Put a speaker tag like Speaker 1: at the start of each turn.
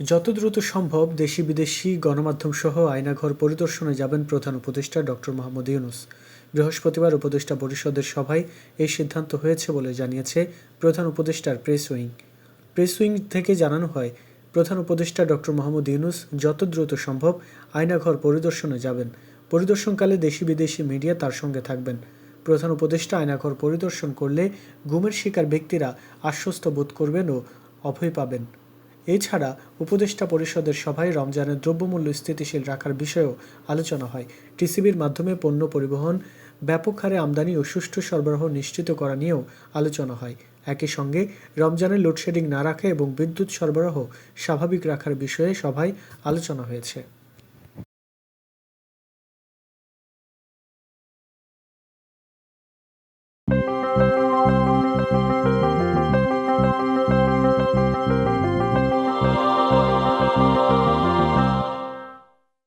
Speaker 1: যত দ্রুত সম্ভব দেশি বিদেশি গণমাধ্যম সহ আয়নাঘর পরিদর্শনে যাবেন প্রধান উপদেষ্টা ডক্টর মোহাম্মদ ইউনুস। বৃহস্পতিবার উপদেষ্টা পরিষদের সভায় এই সিদ্ধান্ত হয়েছে বলে জানিয়েছে প্রধান উপদেষ্টার প্রেস উইং। প্রেস উইং থেকে জানানো হয়, প্রধান উপদেষ্টা ডক্টর মোহাম্মদ ইউনুস যত দ্রুত সম্ভব আয়নাঘর পরিদর্শনে যাবেন। পরিদর্শনকালে দেশি বিদেশি মিডিয়া তার সঙ্গে থাকবেন। প্রধান উপদেষ্টা আয়নাঘর পরিদর্শন করলে গুমের শিকার ব্যক্তিরা আশ্বস্ত বোধ করবেন ও অভয় পাবেন। এছাড়া উপদেষ্টা পরিষদের সভায় রমজানের দ্রব্যমূল্য স্থিতিশীল রাখার বিষয়েও আলোচনা হয়। টিসিবির মাধ্যমে পণ্য পরিবহন, ব্যাপক হারে আমদানি ও সুষ্ঠু সরবরাহ নিশ্চিত করা নিয়েও আলোচনা হয়। একই সঙ্গে রমজানের লোডশেডিং না রাখা এবং বিদ্যুৎ সরবরাহ স্বাভাবিক রাখার বিষয়ে সভায় আলোচনা হয়েছে। thank you